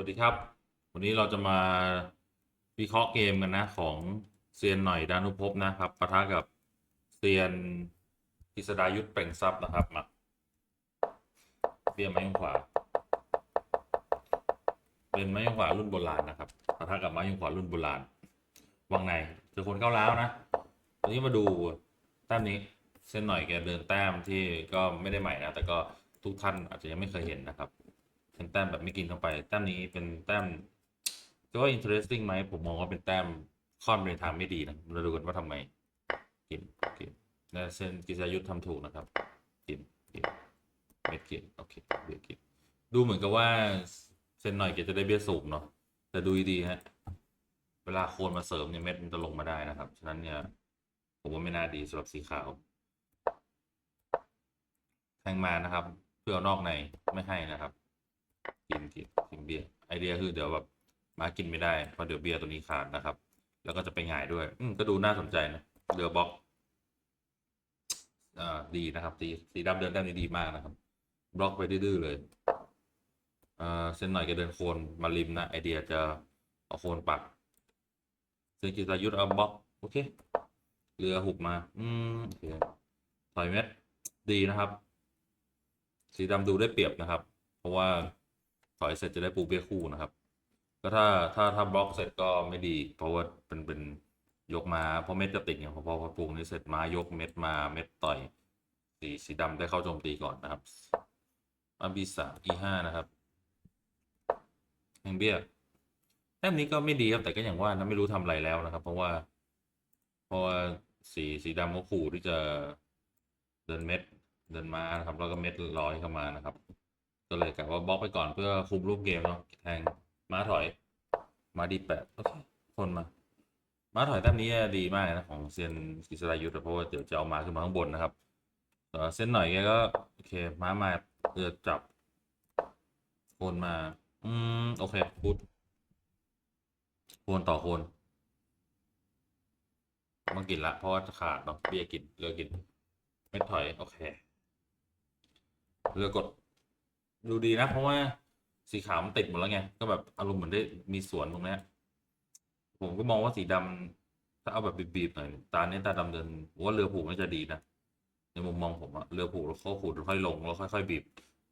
วัสดีครับ วันนี้เราจะมาวิเคราะห์เกมกันนะของเซียนหน่อยดานุภพนะครับปะทะกับเซียนกิษดายุทธเปล่งทรัพย์นะครับมาเบี้ยไม้ยงขวา เป็นไม้ยงขวารุ่นโบราณนะครับปะทะกับไม้ยงขวารุ่นโบราณวังในเจอคนก้าวร้าวนะวันนี้มาดูแต้มนี้เส้นหน่อยแกเดินแต้มที่ก็ไม่ได้ใหม่นะแต่ก็ทุกท่านอาจจะยังไม่เคยเห็นนะครับ เป็นแต้มแบบไม่กินเข้าไป แต้มนี้เป็นแต้มก็ว่า interesting ไหมผมมองว่าเป็นแต้มค่อนไปในทางไม่ดีนะเราดูกันว่าทำไม กินกินและเซนกิจายุทธทำถูกนะครับ กินกินเม็ดกินโอเคเบียกินดูเหมือนกับว่าเซนหน่อยแกจะได้เบี้ยสูงเนาะแต่ดูดีฮะเวลาโคนมาเสริมเนี่ยเม็ดมันจะลงมาได้นะครับ ฉะนั้นเนี่ยผมว่าไม่น่าดีสำหรับสีขาวแทงมานะครับ เพื่อเอานอกในไม่ให้นะครับ กินกินกินเบียร์ไอเดียคือเดี๋ยวแบบมากินไม่ได้เพราะเดี๋ยวเบียร์ตัวนี้ขาดนะครับ แล้วก็จะไปหงายด้วย อืมก็ดูน่าสนใจนะเรือบล็อกอ่าดีนะครับสีสีดำเดินแต้มนี้ดีมากนะครับ บล็อกไปดื้อเลยเอ่อเส้นหน่อยก็เดินโคนมาริมนะไอเดียจะเอาโคนปักเส้นกิจยุทธเอาบล็อกโอเคเรือหุบมา อืมโอเคถอยเม็ดดีนะครับ สีดำดูได้เปรียบนะครับ เพราะว่า ถอยเสร็จจะได้ปูเบี้ยคู่นะครับ ก็ถ้าถ้าถ้าบล็อกเสร็จก็ไม่ดี เพราะว่าเป็นเป็นยกมาเพราะเม็ดจะติดไงพอพอพอปรุงนี้เสร็จมายกเม็ดมาเม็ดต่อยสีสีดำได้เข้าโจมตีก่อนนะครับมาบีสามอีห้านะครับแห่งเบี้ยแต้มนี้ก็ไม่ดีครับแต่ก็อย่างว่านะไม่รู้ทำอะไรแล้วนะครับ เพราะว่า เพราะว่าสีสีดำก็ขู่ที่จะเดินเม็ดเดินมานะครับ แล้วก็เม็ดร้อยเข้ามานะครับ ก็เลยกะว่าบล็อกไปก่อนเพื่อคุมรูปเกมเนาะแทงม้าถอย มาดีแปดโอเคคนมา ม้าถอยแต้มนี้ดีมากนะของเซียนกิษรายุทธเพราะว่าเดี๋ยวจะเอามาขึ้นมาข้างบนนะครับต่เส้นหน่อยแกก็โอเคม้ามาเอือจับโคนมา อืม โอเคพูดโคนต่อโคนมากินละเพราะว่าจะขาดเนาะเบียกินเรือกินเม็ดถอย โอเค เรือกด ดูดีนะ เพราะว่าสีขาวมันติดหมดแล้วไง ก็แบบอารมณ์เหมือนได้มีสวนตรงเนี้ยผมก็มองว่าสีดำถ้าเอาแบบบีบๆหน่อยตาเนี้ยตาดำเดินว่าเรือผูกน่าจะดีนะในมุมมองผมอะเรือผูกแล้วเขาขูดค่อยลงแล้วค่อยๆบีบ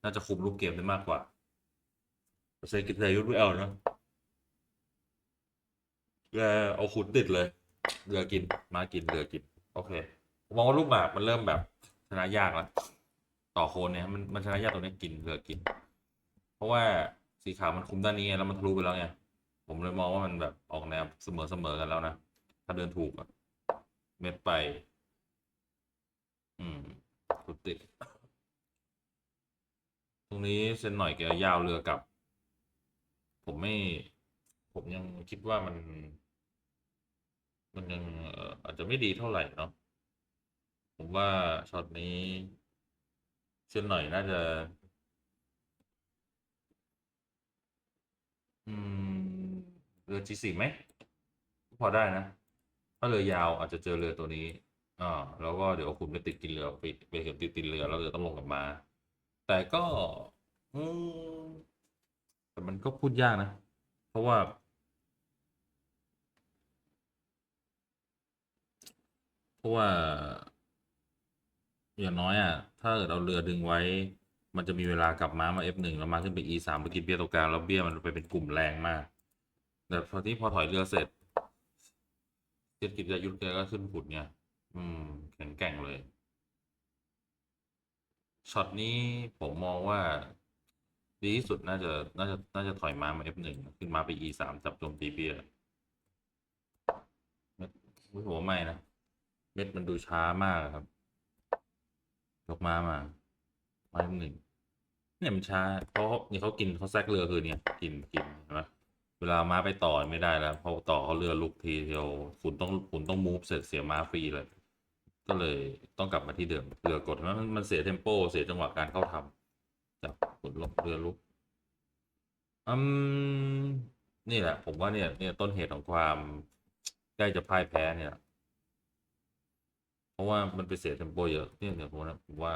น่าจะคุมลูกเกมได้มากกว่าเซกิเทยุทธไม่เอานะแกเอาขุดติดเลยเรือกินมากินเรือกิน โอเคผมมองว่าลูกหมากมันเริ่มแบบชนะยากแล้ว ต่อโคนเนี่ยมันมันชนะยากตรงนี้กินเรือกิน เพราะว่าสีขาวมันคุมด้านนี้ไงแล้วมันทะลุไปแล้วไงผมเลยมองว่ามันแบบออกแนวเสมอเสมอกันแล้วนะ ถ้าเดินถูกอะเม็ดไป อืมขุดติด ตรงนี้เส้นหน่อยแกยาวเรือกลับ ผมไม่ ผมยังคิดว่ามัน มันยังเอ่ออาจจะไม่ดีเท่าไหร่เนาะผมว่าช็อตนี้ เส้นหน่อยน่าจะ อืม เรือ G4 ไหม พอได้นะ ถ้าเรือยาวอาจจะเจอเรือตัวนี้อ่าแล้วก็เดี๋ยวคุณไปติดกินเรือไปไปเห็นติดติดเรือแล้วเรือต้องลงกลับมา แต่ก็ อืมแต่มันก็พูดยากนะ เพราะว่า เพราะว่า อย่างน้อยอะ ถ้าเกิดเอาเรือดึงไว้ มันจะมีเวลากลับม้ามา F1 แล้วมาขึ้นไป E3 ไปกินเบี้ยตรงกลางแล้วเบี้ยมันไปเป็นกลุ่มแรงมาก แต่พอที่พอถอยเรือเสร็จเศรษฐกิจจะยุทธแกก็ขึ้นผุดไงอืมแข็งแกร่งเลย ช็อตนี้ผมมองว่า ดีที่สุดน่าจะน่าจะน่าจะถอยม้ามา F1 ขึ้นมาไป E3 จับโจมตีเบี้ยเม็ดอุ๊ยผมว่าไม่นะ เม็ดมันดูช้ามากครับ กม้ามาม้าหนึ่งเนี่ยมันช้าเพราะเขาเนี่ยเขากินเขาแซกเรือคือเนี่ยกินกินใช่ไหมเวลาม้าไปต่อไม่ได้แล้วเพราต่อเขาเรือลุกทีเดียวคุณต้องคุณต้องมูฟเสร็จเสียม้าฟรีเลย ก็เลยต้องกลับมาที่เดิมเรือกดมันมันเสียเทมโป เสียจังหวะการเข้าทำจากกดลบเรือลุกอืมนี่แหละ ผมว่าเนี่ยเนี่ยต้นเหตุของความใกล้จะพ่ายแพ้เนี่ย เพราะว่ามันไปเสียเทมโปเยอะเนี่ยเดี๋ยวผมนะผมว่า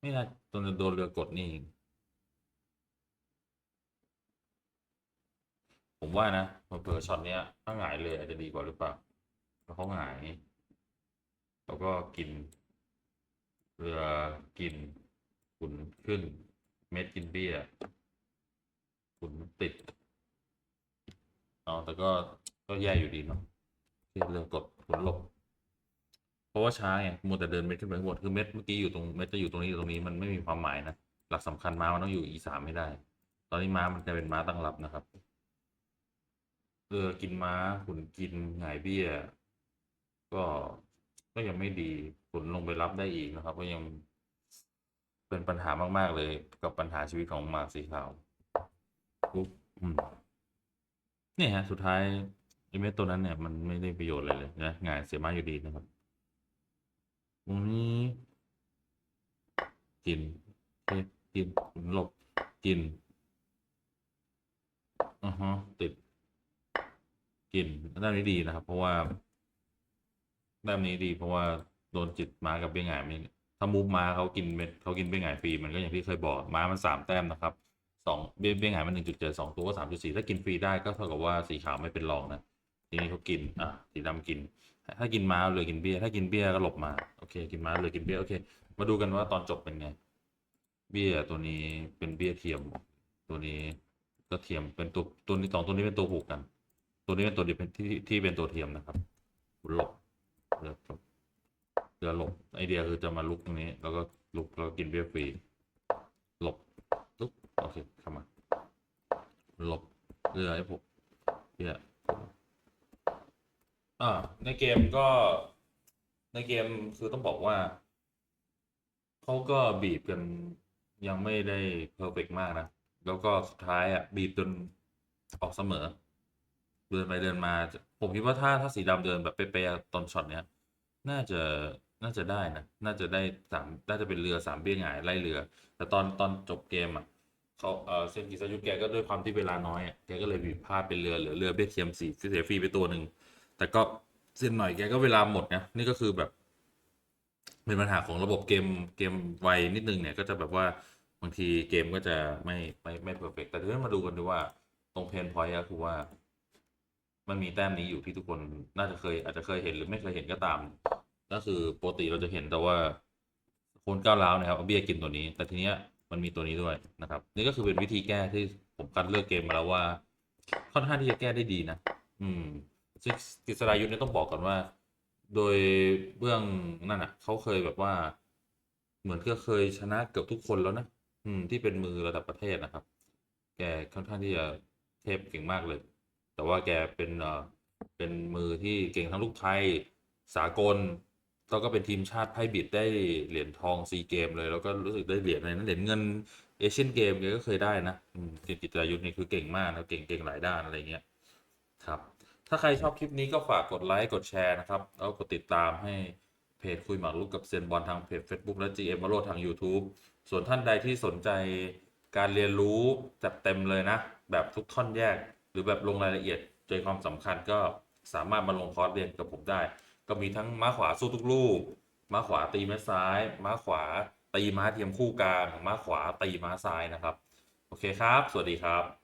ไม่น่าโดนโดนเรือกดนี่ ผมว่านะเผลอช็อตเนี้ย ถ้าหงายเลยอาจจะดีกว่าหรือเปล่าเพราะเขาหงาย แล้วก็กิน เรือกินขุนขึ้น เม็ดกินเบี้ยขุนติดอ๋อแต่ก็ก็แย่อยู่ดีเนาะเรือกดขุนหลบ ราะว่าช้าไงมัวแต่เดินเม็ดขึ้นไปข้างบนคือเม็ดเมื่อกี้อยู่ตรงเม็ดจะอยู่ตรงนี้อยู่ตรงนี้มันไม่มีความหมายนะหลักสำคัญม้ามันต้องอยู่ e สามให้ได้ ตอนนี้ม้ามันจะเป็นม้าตั้งรับนะครับเรือกินม้าขุนกินหงายเบี้ย ก็ก็ยังไม่ดีขุนลงไปรับได้อีกนะครับ ก็ยังเป็นปัญหามากๆเลยกับปัญหาชีวิตของหมาสีขาวปุ๊บนี่ฮะ สุดท้ายไอเม็ดตัวนั้นเนี่ยมันไม่ได้ประโยชน์อะไรเลยนะหงายเสียม้าอยู่ดีนะครับ ตรงนี้กินเคกินหลบกินอือฮะติดกินด้านนี้ดีนะครับ เพราะว่าด้านนี้ดี เพราะว่าโดนจิตม้ากับเบี้ยหงายไม่ถ้ามูฟม้าเขากินเม็ดเขากินเบี้ยหงายฟรีมันก็อย่างที่เคยบอกม้ามันสามแต้มนะครับสองเบี้ยเบี้ยหงายมันหนึ่งจุดเจ็ดสองตัวก็สามจุดสี่ถ้ากินฟรีได้ก็เท่ากับว่าสีขาวไม่เป็นรองนะ ทีนี้เขากินอะสีดำกิน ถ้ากินม้าเลยกินเบี้ย ถ้ากินเบี้ยก็หลบมาโอเค กินม้าเลยกินเบี้ยโอเค มาดูกันว่าตอนจบเป็นไง เบี้ยตัวนี้เป็นเบี้ยเทียม ตัวนี้ก็เทียมเป็นตัวตัวนี้สองตัวนี้เป็นตัวผูกกัน ตัวนี้เป็นตัวที่ที่เป็นตัวเทียมนะครับหลบเรือจบเรือหลบไอเดียคือจะมาลุกตรงนี้ แล้วก็ลุกแล้วก็กินเบี้ยฟรีหลบลุกโอเคเข้ามาหลบเรือให้ผมเบี้ย อ่าในเกมก็ในเกมคือต้องบอกว่าเขาก็บีบกันยังไม่ได้เพอร์เฟกมากนะ แล้วก็สุดท้ายอะ บีบจนออกเสมอ เดินไปเดินมา ผมคิดว่าถ้าถ้าสีดำเดินแบบเป๊ะๆตอนช็อตเนี้ย น่าจะน่าจะได้นะ น่าจะได้สามน่าจะเป็นเรือสามเบี้ยหงายไล่เรือ แต่ตอนตอนจบเกมอะเขาเออเซนกิซายุแกก็ด้วยความที่เวลาน้อยอะแกก็เลยบีบพลาดเป็นเรือเหลือเรือเบี้ยเทียมสี่เสียฟรีไปตัวหนึ่ง แต่ก็เส้นหน่อยแกก็เวลาหมดนะนี่ก็คือแบบเป็นปัญหาของระบบเกมเกมไวนิดนึงเนี่ยก็จะแบบว่าบางทีเกมก็จะไม่ไม่ไม่เพอร์เฟกแต่ทีนี้มาดูกันดูว่าตรงเพนพอยต์ก็คือว่า มันมีแต้มนี้อยู่ที่ทุกคนน่าจะเคย อาจจะเคยเห็นหรือไม่เคยเห็นก็ตาม ก็คือปกติเราจะเห็นแต่ว่าคนก้าวร้าวนะครับเอาเบี้ยกินตัวนี้ แต่ทีเนี้ยมันมีตัวนี้ด้วยนะครับ นี่ก็คือเป็นวิธีแก้ที่ผมคัดเลือกเกมมาแล้วว่า ค่อนข้างที่จะแก้ได้ดีนะ อืม ซึ่งกฤษดายุทธเนี่ยต้องบอกก่อนว่า โดยเบื้องนั่นอะเขาเคยแบบว่า เหมือนก็เคยชนะเกือบทุกคนแล้วนะอืมที่เป็นมือระดับประเทศนะครับ แกค่อนข้างที่จะเทพเก่งมากเลย แต่ว่าแกเป็นเอ่อเป็นมือที่เก่งทั้งลูกไทยสากลแล้วก็เป็นทีมชาติไพ่บิดได้เหรียญทองซีเกมเลย แล้วก็รู้สึกได้เหรียญอะไรนะเหรียญเงินเอเชียนเกมแกก็เคยได้นะอืมกิตรายุทธ์นี่คือเก่งมากนะเก่งเก่งหลายด้านอะไรเงี้ยครับ ถ้าใครชอบคลิปนี้ก็ฝากกดไลค์ กดแชร์นะครับ แล้วกดติดตามให้เพจคุยหมากรุกกับเซียนบอลทางเพจ Facebook และ GM มาโลทาง YouTube ส่วนท่านใดที่สนใจการเรียนรู้จัดเต็มเลยนะ แบบทุกท่อนแยก หรือแบบลงรายละเอียดใจความสำคัญก็สามารถมาลงคอร์สเรียนกับผมได้ ก็มีทั้งม้าขวาสู้ทุกลูก ม้าขวาตีม้าซ้าย ม้าขวาตีม้าเทียมคู่กลาง ม้าขวาตีม้าซ้ายนะครับ โอเคครับ สวัสดีครับ